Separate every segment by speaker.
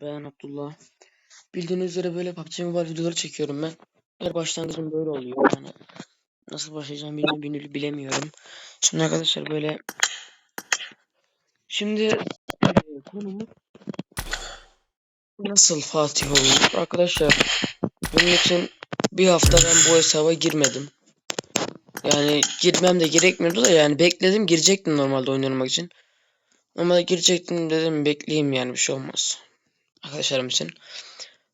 Speaker 1: Ben Abdullah. Bildiğiniz üzere böyle PUBG Mobile videoları çekiyorum ben. Her başlangıcım böyle oluyor yani. Nasıl başlayacağım bilmiyorum, bilemiyorum. Şimdi arkadaşlar böyle Şimdi e, konumuz nasıl Fatih olur? Arkadaşlar bunun için bir hafta ben bu hesaba girmedim. Yani girmem de gerekmiyordu da yani bekledim girecektim normalde oynamak için. Ama girecektim dedim bekleyeyim yani bir şey olmaz. Arkadaşlarım için.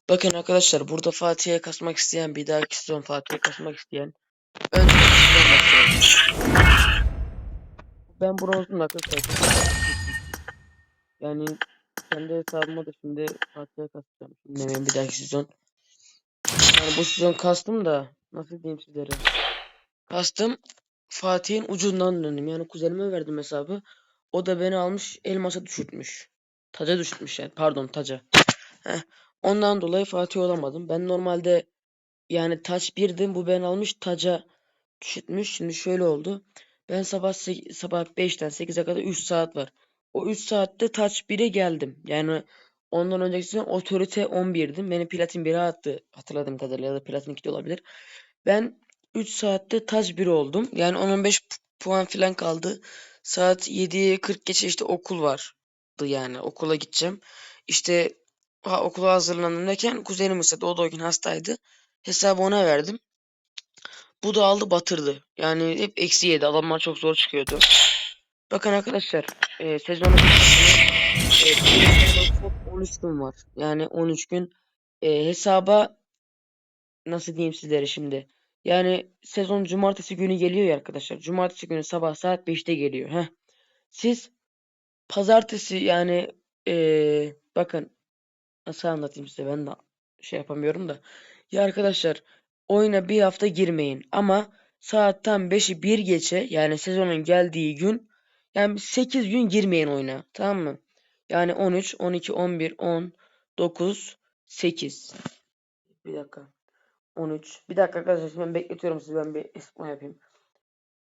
Speaker 1: Bakın arkadaşlar burada Fatih'e kasmak isteyen bir dahaki sezon Fatih'e kasmak isteyen önce. Ben bronzum arkadaşlar. Yani kendi hesabıma da şimdi Fatih'e kasacağım. Benim bir dahaki sezon. Yani bu sezon kastım da nasıl diyeyim sizlere. Kastım Fatih'in ucundan döndüm. Yani kuzenime verdim hesabı. O da beni almış elmasa düşürtmüş. Taca düşürtmüş yani. Pardon taca. Heh. Ondan dolayı Fatih olamadım. Ben normalde yani taç 1'dim. Bu ben almış taca düşürtmüş. Şimdi şöyle oldu. Ben sabah sabah 5'ten 8'e kadar 3 saat var. O 3 saatte taç 1'e geldim. Yani ondan önceki sezon otorite 11'dim. Beni platin 1'e attı. Hatırladığım kadarıyla ya da platin 2 de olabilir. Ben 3 saatte taç 1 oldum. Yani 10-15 pu- puan falan kaldı. Saat 7'ye 40 geçe işte okul vardı yani. Okula gideceğim. İşte ha, okula hazırlandım derken kuzenim da o gün hastaydı. Hesabı ona verdim. Bu da aldı batırdı. Yani hep eksi yedi. Adamlar çok zor çıkıyordu. Bakın arkadaşlar. E, sezonun e, bir sezon çok 13 gün var. Yani 13 gün e, hesaba nasıl diyeyim sizlere şimdi. Yani sezon cumartesi günü geliyor ya arkadaşlar. Cumartesi günü sabah saat 5'te geliyor. Heh. Siz pazartesi yani e, bakın nasıl anlatayım size ben de şey yapamıyorum da. Ya arkadaşlar oyuna bir hafta girmeyin ama saat tam 5'i 1 geçe yani sezonun geldiği gün yani 8 gün girmeyin oyuna tamam mı? Yani 13, 12, 11, 10, 9, 8. Bir dakika. 13. Bir dakika arkadaşlar ben bekletiyorum sizi ben bir esma yapayım.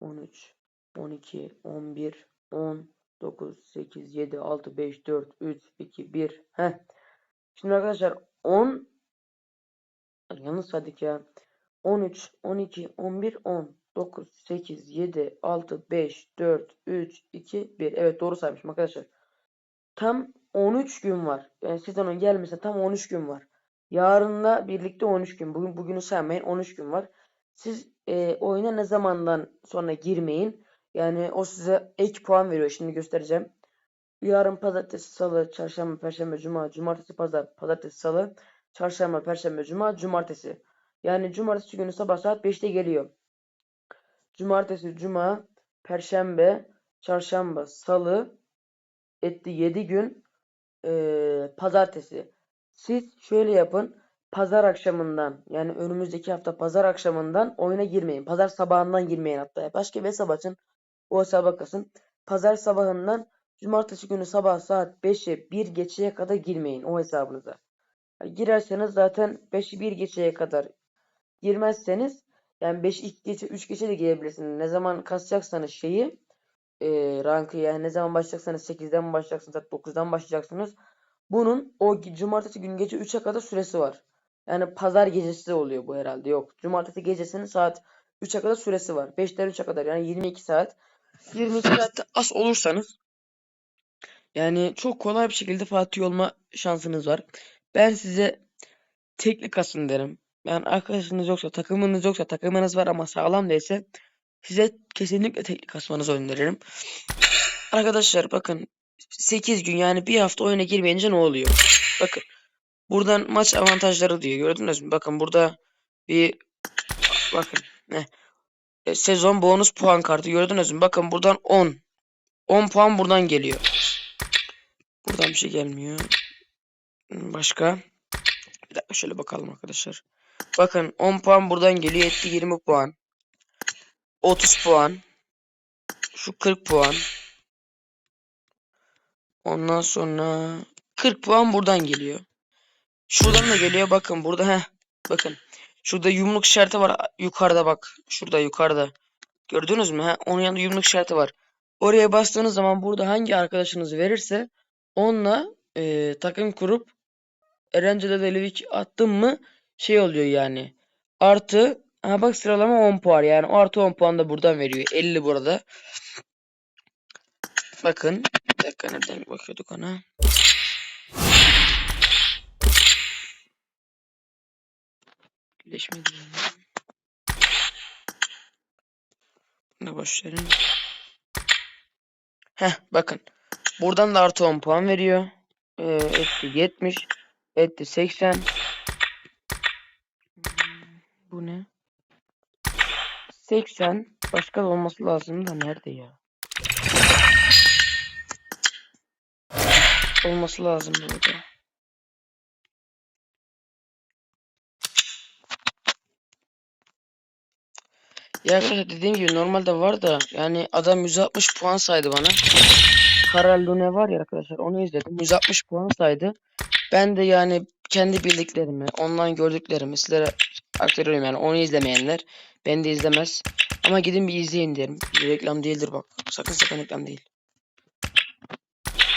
Speaker 1: 13, 12, 11, 10, 9, 8, 7, 6, 5, 4, 3, 2, 1. Heh. Şimdi arkadaşlar 10 Yalnız sadık ya. 13, 12, 11, 10, 9, 8, 7, 6, 5, 4, 3, 2, 1. Evet doğru saymışım arkadaşlar. Tam 13 gün var. Yani sezonun gelmesine tam 13 gün var. Yarınla birlikte 13 gün. Bugün bugünü saymayın 13 gün var. Siz e, oyuna ne zamandan sonra girmeyin. Yani o size ek puan veriyor. Şimdi göstereceğim. Yarın pazartesi, salı, çarşamba, perşembe, cuma, cumartesi, pazar, pazartesi, salı, çarşamba, perşembe, cuma, cumartesi. Yani cumartesi günü sabah saat 5'te geliyor. Cumartesi, cuma, perşembe, çarşamba, salı etti 7 gün eee, pazartesi. Siz şöyle yapın. Pazar akşamından yani önümüzdeki hafta pazar akşamından oyuna girmeyin. Pazar sabahından girmeyin hatta. Başka bir hesap açın. O hesaba kasın. Pazar sabahından cumartesi günü sabah saat 5'e 1 geçeye kadar girmeyin o hesabınıza. Yani girerseniz zaten 5'i 1 geçeye kadar girmezseniz yani 5 2 geçe 3 geçe de girebilirsiniz. Ne zaman kasacaksanız şeyi e, rankı yani ne zaman başlayacaksanız 8'den mi başlayacaksınız 9'dan başlayacaksınız. Bunun o cumartesi günü gece 3'e kadar süresi var. Yani pazar gecesi oluyor bu herhalde. Yok. Cumartesi gecesinin saat 3'e kadar süresi var. 5'ten 3'e kadar yani 22 saat. 22 saatte az olursanız yani çok kolay bir şekilde Fatih olma şansınız var. Ben size tekli kasın derim. Yani arkadaşınız yoksa, takımınız yoksa, takımınız var ama sağlam değilse size kesinlikle tekli kasmanızı öneririm. Arkadaşlar bakın 8 gün yani bir hafta oyuna girmeyince ne oluyor? Bakın buradan maç avantajları diyor gördünüz mü? Bakın burada bir bakın ne? Sezon bonus puan kartı gördünüz mü? Bakın buradan 10. 10 puan buradan geliyor. Buradan bir şey gelmiyor. Hmm, Başka? Bir dakika şöyle bakalım arkadaşlar. Bakın 10 puan buradan geliyor. Etti 20 puan. 30 puan. Şu 40 puan. Ondan sonra 40 puan buradan geliyor. Şuradan da geliyor. Bakın burada heh. Bakın. Şurada yumruk işareti var. Yukarıda bak. Şurada yukarıda. Gördünüz mü? Ha? Onun yanında yumruk işareti var. Oraya bastığınız zaman burada hangi arkadaşınız verirse onunla e, takım kurup Erencil'e de level 2 attım mı şey oluyor yani. Artı ha bak sıralama 10 puan yani o artı 10 puan da buradan veriyor. 50 burada. Bakın. Bir dakika nereden bakıyorduk ona. Birleşme diyelim. Buna boş verin. Heh bakın. Buradan da artı 10 puan veriyor. Ee, etti 70. Etti 80. Hmm, Bu ne? 80. Başka da olması lazım da nerede ya? Olması lazım burada. Ya arkadaşlar dediğim gibi normalde var da yani adam 160 puan saydı bana. Karal Lune var ya arkadaşlar onu izledim. 160 puan saydı. Ben de yani kendi bildiklerimi, ondan gördüklerimi sizlere aktarıyorum yani onu izlemeyenler beni de izlemez. Ama gidin bir izleyin derim. Bir reklam değildir bak. Sakın sakın reklam değil.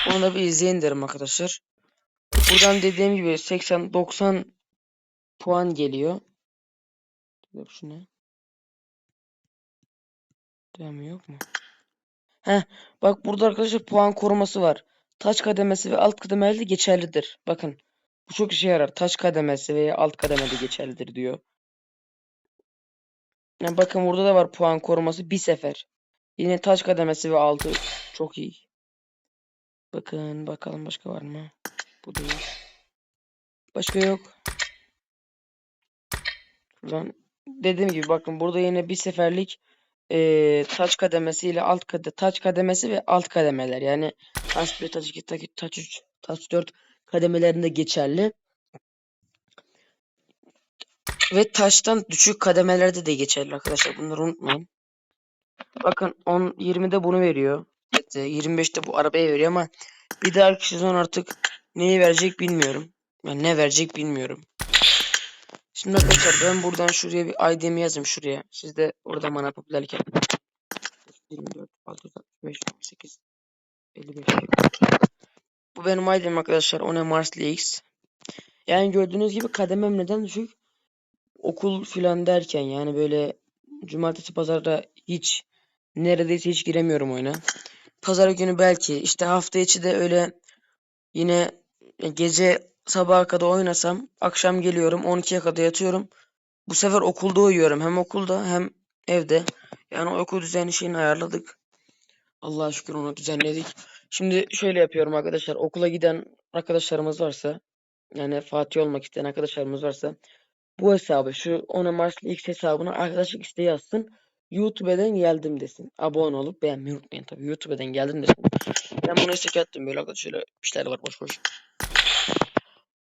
Speaker 1: Onu da bir izleyin derim arkadaşlar. Buradan dediğim gibi 80-90 puan geliyor. Yok şu ne? Yok mu? Heh, bak burada arkadaşlar puan koruması var. Taç kademesi ve alt kademeli de geçerlidir. Bakın. Bu çok işe yarar. Taç kademesi ve alt kademede geçerlidir diyor. Yani bakın burada da var puan koruması bir sefer. Yine taç kademesi ve altı çok iyi. Bakın bakalım başka var mı? Bu değil. Başka yok. Şuradan dediğim gibi bakın burada yine bir seferlik eee taç kademesi ile alt kade taç kademesi ve alt kademeler yani taç 1, taç 2, taç, taç 3, taç 4 kademelerinde geçerli. Ve taştan düşük kademelerde de geçerli arkadaşlar. Bunları unutmayın. Bakın 10 20'de bunu veriyor. Evet, 25'te bu arabaya veriyor ama bir dahaki sezon artık neyi verecek bilmiyorum. Yani ne verecek bilmiyorum. Şimdi arkadaşlar ben buradan şuraya bir ID'mi yazayım şuraya. Siz de orada bana popülerlik yapın. 24, 665, 18, 55. Bu benim ID'm arkadaşlar. One Marsli X. Yani gördüğünüz gibi kademem neden düşük? Okul filan derken yani böyle cumartesi pazarda hiç neredeyse hiç giremiyorum oyuna. Pazar günü belki işte hafta içi de öyle yine gece sabaha kadar oynasam akşam geliyorum 12'ye kadar yatıyorum. Bu sefer okulda uyuyorum. Hem okulda hem evde. Yani okul düzeni şeyini ayarladık. Allah'a şükür onu düzenledik. Şimdi şöyle yapıyorum arkadaşlar. Okula giden arkadaşlarımız varsa yani Fatih olmak isteyen arkadaşlarımız varsa bu hesabı şu 10 Marslı X hesabına arkadaşlık isteği yazsın. YouTube'den geldim desin. Abone olup beğenmeyi unutmayın tabii. YouTube'dan geldim desin. Ben bunu istek attım böyle arkadaşlar şöyle işler var boş boş.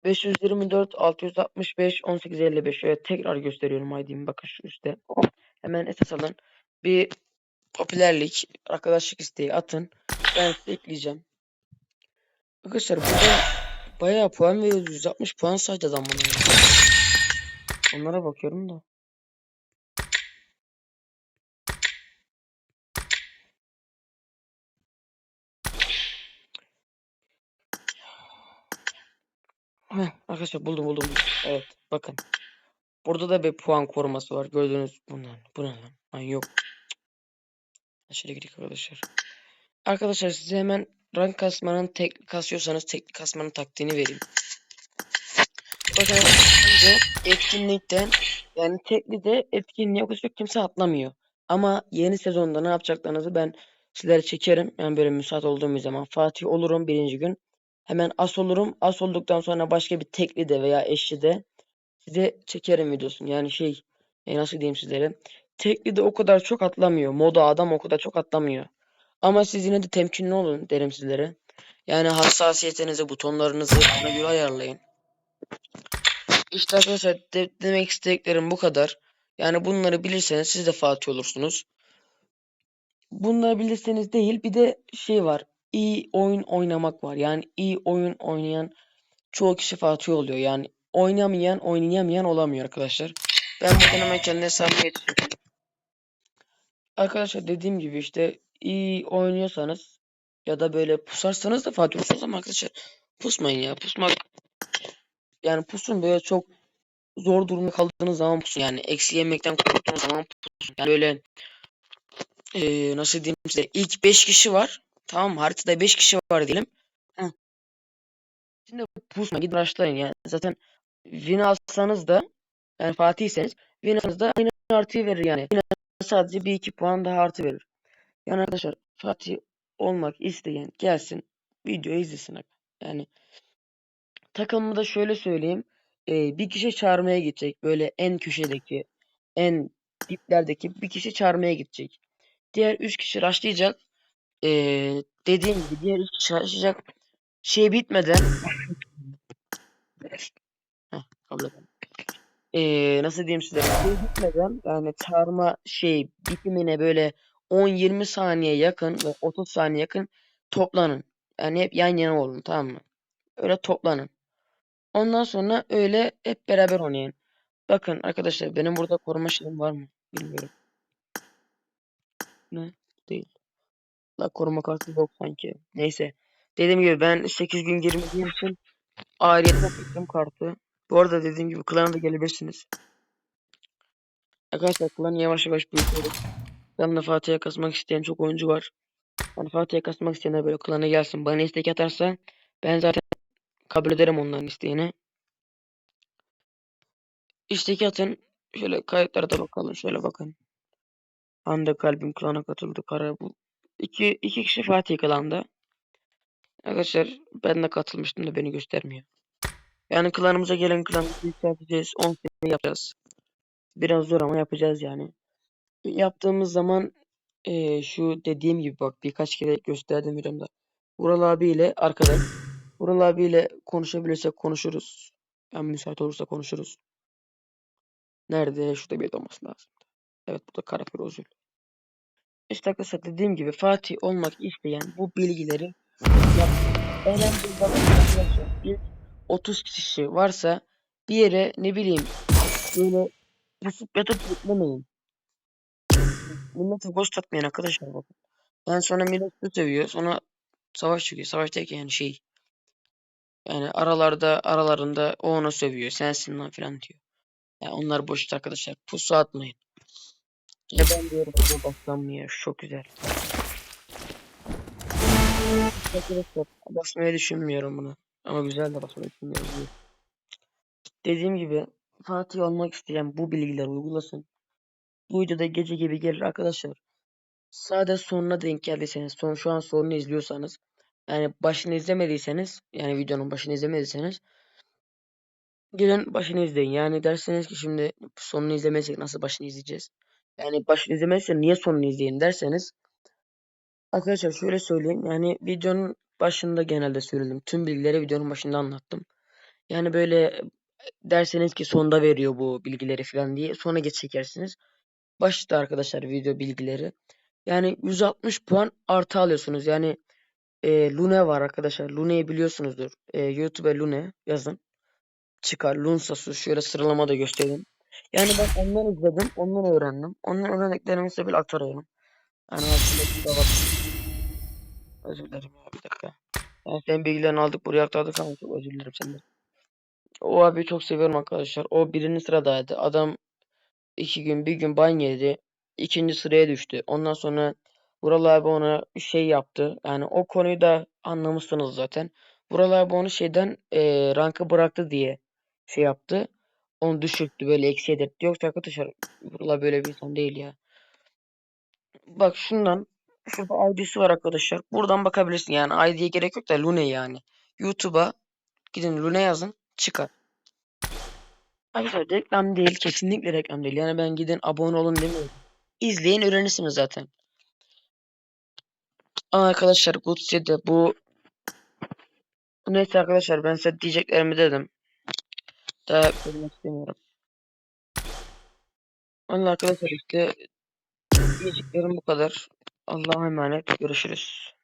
Speaker 1: 524 665 1855 evet tekrar gösteriyorum ID'mi bakın şu üstte. Hemen esas alın. Bir popülerlik arkadaşlık isteği atın. Ben size ekleyeceğim. Arkadaşlar burada bayağı puan veriyoruz. 160 puan saydı adam bana. Onlara bakıyorum da. Heh, arkadaşlar buldum buldum. Evet bakın. Burada da bir puan koruması var. Gördüğünüz bu ne? Bu ne lan? Lan yok. Aşağıya gidelim arkadaşlar. Arkadaşlar size hemen rank kasmanın tek kasıyorsanız teknik kasmanın taktiğini vereyim. Bakın önce etkinlikten yani tekli de etkinliğe çok kimse atlamıyor. Ama yeni sezonda ne yapacaklarınızı ben sizlere çekerim. Yani böyle müsait olduğum bir zaman Fatih olurum birinci gün. Hemen as olurum. As olduktan sonra başka bir tekli de veya eşli de size çekerim videosunu. Yani şey e, nasıl diyeyim sizlere. Tekli de o kadar çok atlamıyor. Moda adam o kadar çok atlamıyor. Ama siz yine de temkinli olun derim sizlere. Yani hassasiyetinizi, butonlarınızı ona göre ayarlayın. İşte arkadaşlar de- demek istediklerim bu kadar. Yani bunları bilirseniz siz de Fatih olursunuz. Bunları bilirseniz değil bir de şey var. İyi oyun oynamak var. Yani iyi oyun oynayan çoğu kişi Fatih oluyor. Yani oynamayan oynayamayan olamıyor arkadaşlar. Ben buradan hemen kendi hesabıma geçiyorum. Arkadaşlar dediğim gibi işte iyi oynuyorsanız ya da böyle pusarsanız da Fatih olursunuz ama arkadaşlar pusmayın ya. Pusmak Yani pusun böyle çok zor durumda kaldığınız zaman pusun. Yani eksi yemekten korktuğunuz zaman pusun. Yani böyle eee, nasıl diyeyim size ilk 5 kişi var. Tamam? Haritada 5 kişi var diyelim. Şimdi pusma gidin başlayın yani. Zaten win alsanız da yani Fatih'seniz win alsanız da aynı artıyı verir yani. Yine sadece bir iki puan daha artı verir. Yani arkadaşlar Fatih olmak isteyen gelsin videoyu izlesin. Yani takımı da şöyle söyleyeyim. Ee, bir kişi çağırmaya gidecek. Böyle en köşedeki, en diplerdeki bir kişi çağırmaya gidecek. Diğer üç kişi rushlayacak. Ee, dediğim gibi diğer kişi rushlayacak. Şey bitmeden Heh, kabul nasıl diyeyim size? Şey bitmeden yani çağırma şey bitimine böyle 10-20 saniye yakın ve 30 saniye yakın toplanın. Yani hep yan yana olun tamam mı? Öyle toplanın. Ondan sonra öyle hep beraber oynayın. Bakın arkadaşlar benim burada koruma şeyim var mı? Bilmiyorum. Ne? La koruma kartı yok sanki. Neyse. Dediğim gibi ben 8 gün girmediğim için ayrıyetten tuttum kartı. Bu arada dediğim gibi klana da gelebilirsiniz. Arkadaşlar klanı yavaş yavaş büyütüyoruz. Klanla Fatih'e kasmak isteyen çok oyuncu var. Yani Fatih'e kasmak isteyenler böyle klana gelsin. Bana istek atarsa ben zaten kabul ederim onların isteğini. İstek atın. Şöyle kayıtlara da bakalım. Şöyle bakın. Hande Kalbim klana katıldı. Kara bu. İki, iki kişi Fatih klanda. Arkadaşlar ben de katılmıştım da beni göstermiyor. Yani klanımıza gelen klanımızı yükselteceğiz. 10 sene yapacağız. Biraz zor ama yapacağız yani. Yaptığımız zaman eee, şu dediğim gibi bak birkaç kere gösterdim videomda. Vural abiyle arkadaş. Vural abiyle konuşabilirsek konuşuruz. Yani müsait olursa konuşuruz. Nerede? Şurada bir olması lazım. Evet bu da Karapirozül. İşte arkadaşlar dediğim gibi Fatih olmak isteyen bu bilgileri olan arkadaşlar ilk 30 kişi varsa bir yere ne bileyim böyle pusup yatıp beklemeyin. Millete ghost atmayın arkadaşlar bakın. Yani sonra millet su seviyor sonra savaş çıkıyor. Savaştayken yani şey yani aralarda aralarında o onu sövüyor sensin lan filan diyor. Yani onlar boşut arkadaşlar pusu atmayın. Ya ben diyorum bu baslanmıyor çok güzel. Arkadaşlar basmayı düşünmüyorum bunu. Ama güzel de basmayı düşünmüyorum. Dediğim gibi Fatih olmak isteyen bu bilgileri uygulasın. Bu videoda gece gibi gelir arkadaşlar. Sadece sonuna denk geldiyseniz, son şu an sonunu izliyorsanız, yani başını izlemediyseniz, yani videonun başını izlemediyseniz gelin başını izleyin. Yani derseniz ki şimdi sonunu izlemezsek nasıl başını izleyeceğiz? Yani başını izlemezsek niye sonunu izleyin derseniz Arkadaşlar şöyle söyleyeyim. Yani videonun başında genelde söyledim. Tüm bilgileri videonun başında anlattım. Yani böyle derseniz ki sonda veriyor bu bilgileri falan diye. Sonra geç çekersiniz. Başta arkadaşlar video bilgileri. Yani 160 puan artı alıyorsunuz. Yani e, Lune var arkadaşlar. Lune'yi biliyorsunuzdur. E, YouTube'a Lune yazın. Çıkar. Lunsasu şöyle sıralamada göstereyim. Yani ben ondan izledim. Ondan öğrendim. Ondan öğrendiklerimi size bir aktarıyorum. Yani aslında Özür dilerim ya bir dakika. Yani senin bilgilerini aldık buraya aktardık ama çok özür dilerim senden. O abi çok seviyorum arkadaşlar. O birinci sıradaydı. Adam iki gün bir gün ban yedi. İkinci sıraya düştü. Ondan sonra Vural abi ona şey yaptı. Yani o konuyu da anlamışsınız zaten. Vural abi onu şeyden e, rankı bıraktı diye şey yaptı. Onu düşürttü böyle eksi edetti. Yoksa arkadaşlar Vural abi böyle bir insan değil ya. Bak şundan Şurada ID'si var arkadaşlar. Buradan bakabilirsin. Yani ID'ye gerek yok da Lune yani. YouTube'a gidin Lune yazın. Çıkar. Arkadaşlar reklam değil. Kesinlikle reklam değil. Yani ben gidin abone olun demiyorum. İzleyin öğrenirsiniz zaten. Ama arkadaşlar Gutsi'de bu Neyse arkadaşlar ben size diyeceklerimi dedim. Daha söylemek istemiyorum. Vallahi arkadaşlar işte diyeceklerim bu kadar. Allah'a emanet. Görüşürüz.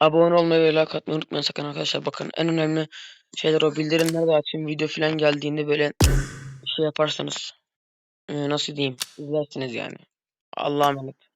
Speaker 1: Abone olmayı ve like atmayı unutmayın sakın arkadaşlar. Bakın en önemli şeyler o bildirimleri de açın. Video falan geldiğinde böyle şey yaparsanız e, nasıl diyeyim izlersiniz yani. Allah'a emanet.